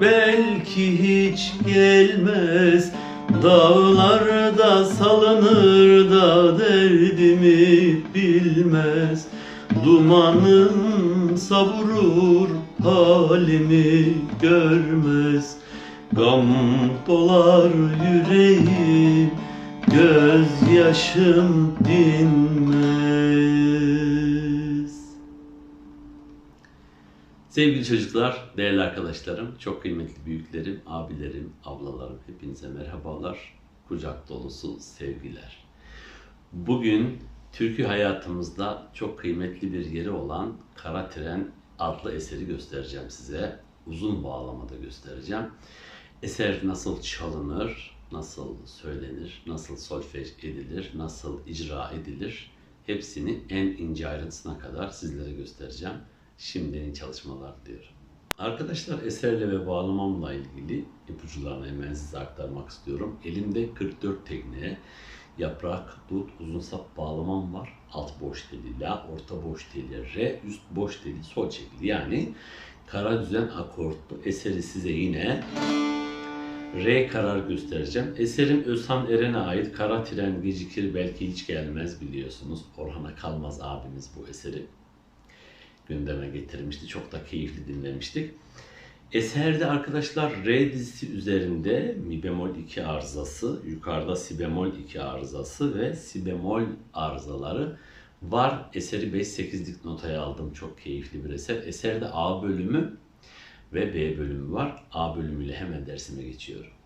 belki hiç gelmez. Dağlarda salınır da derdimi bilmez. Dumanın savurur halimi görmez. Gam dolar yüreğim gözyaşım dinmez Sevgili çocuklar, değerli arkadaşlarım, çok kıymetli büyüklerim, abilerim, ablalarım hepinize merhabalar. Kucak dolusu sevgiler. Bugün türkü hayatımızda çok kıymetli bir yeri olan Kara Tren adlı eseri göstereceğim size. Uzun bağlamada göstereceğim. Eser nasıl çalınır, nasıl söylenir, nasıl solfej edilir, nasıl icra edilir hepsini en ince ayrıntısına kadar sizlere göstereceğim. Şimdinin çalışmalar diyorum. Arkadaşlar eserle ve bağlamamla ilgili ipuçlarını hemen size aktarmak istiyorum. Elimde 44 tekne, yaprak, dut, uzun sap bağlamam var. Alt boş teli, la, orta boş teli, re, üst boş teli, sol çekili. Yani kara düzen akortlu eseri size yine R karar göstereceğim. Eserim Özhan Eren'e ait Kara Tren Gecikir Belki Hiç Gelmez biliyorsunuz. Orhan'a Kalmaz abimiz bu eseri gündeme getirmişti. Çok da keyifli dinlemiştik. Eserde arkadaşlar R dizisi üzerinde mi bemol 2 arızası, yukarıda si bemol 2 arızası ve si bemol arızaları var. Eseri 5-8'lik notaya aldım. Çok keyifli bir eser. Eserde A bölümü ve B bölümü var. A bölümüyle hemen dersime geçiyorum.